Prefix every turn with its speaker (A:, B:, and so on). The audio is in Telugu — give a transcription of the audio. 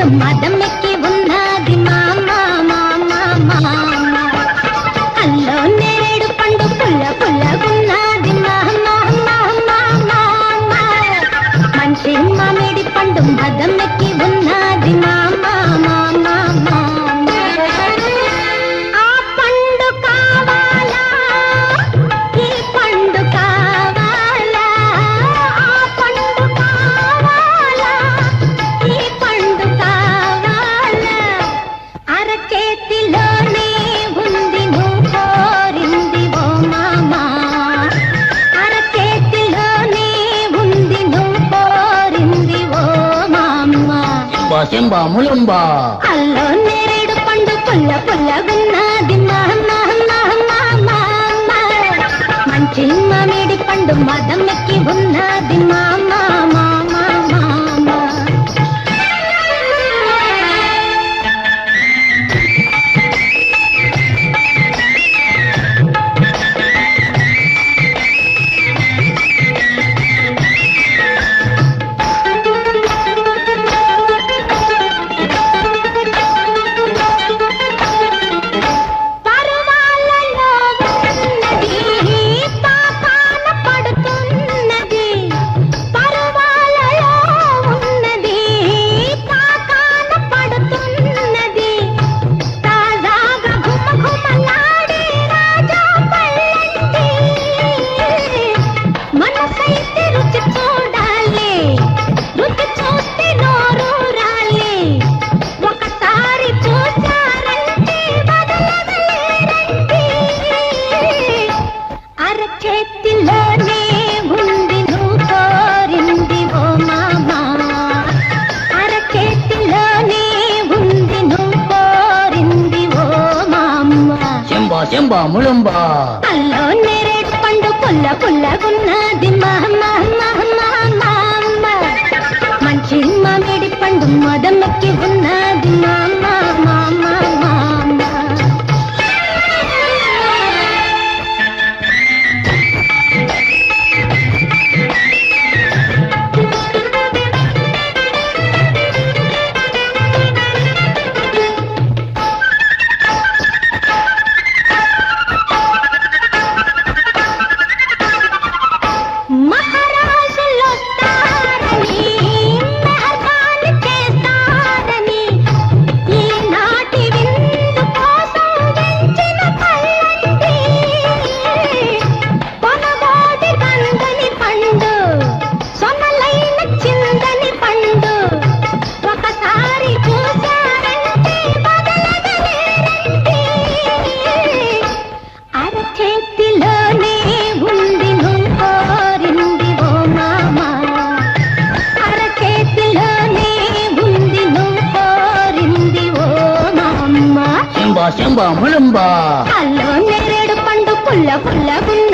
A: ముందు మదమెక్కి ఉన్నది మామా మామా మామా. అల్లో నేరేడు పండు పుల్ల పుల్ల.
B: సింబా ముళుంబా
A: అల్లో నేరేడు పండు పుల్ల పుల్ల ఉన్నది మా
B: చెంబా ముళంబా.
A: పల్లో నేరేడు పండు పుల్ల పుల్లగున్నది. మంచి మామిడి పండు మొదమెక్కి ఉన్న
B: శంబా ముళంబా
A: పండు పుల్ల పుల్ల